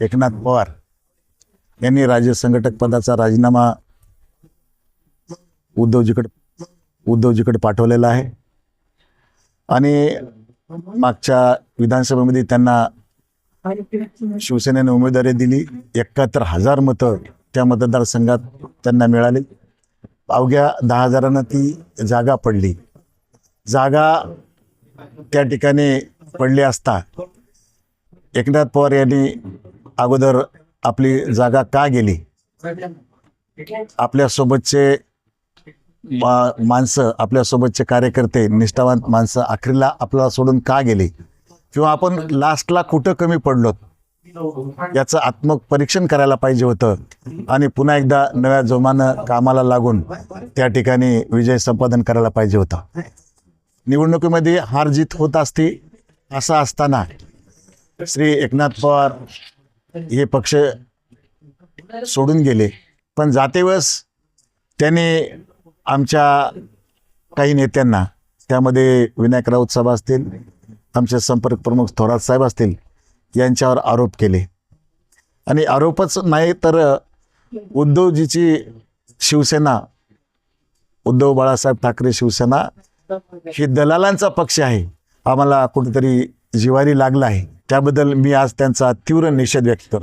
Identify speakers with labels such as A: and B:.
A: एकनाथ पवार यांनी राज्य संघटक पदाचा राजीनामा उद्धवजीकडे उद्धवजीकडे पाठवलेला आहे. आणि मागच्या विधानसभेमध्ये त्यांना शिवसेनेने उमेदवारी दिली. एकाहत्तर हजार मतं त्या मतदारसंघात त्यांना मिळाली. अवघ्या दहा हजारांना ती जागा पडली. जागा त्या ठिकाणी पडली असता एकनाथ पवार यांनी अगोदर आपली जागा का गेली? आपल्यासोबतचे माणसं आपल्यासोबतचे कार्यकर्ते निष्ठावंत माणसं अखेरीला आपल्याला सोडून का गेली? किंवा आपण लास्टला कुठं कमी पडलो याचं आत्मपरीक्षण करायला पाहिजे होतं. आणि पुन्हा एकदा नव्या जोमानं कामाला लागून त्या ठिकाणी विजय संपादन करायला पाहिजे होता. निवडणुकीमध्ये हार जीत होत असते असं असताना श्री एकनाथ पवार हे पक्ष सोडून गेले. पण जातेवस त्याने आमच्या काही नेत्यांना त्यामध्ये विनायक राऊत साहेब असतील आमचे संपर्क प्रमुख थोरात साहेब असतील यांच्यावर आरोप केले. आणि आरोपच नाही तर उद्धवजीची शिवसेना उद्धव बाळासाहेब ठाकरे शिवसेना ही दलालांचा पक्ष आहे. आम्हाला कुठेतरी जिवारी लागला आहे. त्याबद्दल मी आज त्यांचा तीव्र निषेध व्यक्त करतो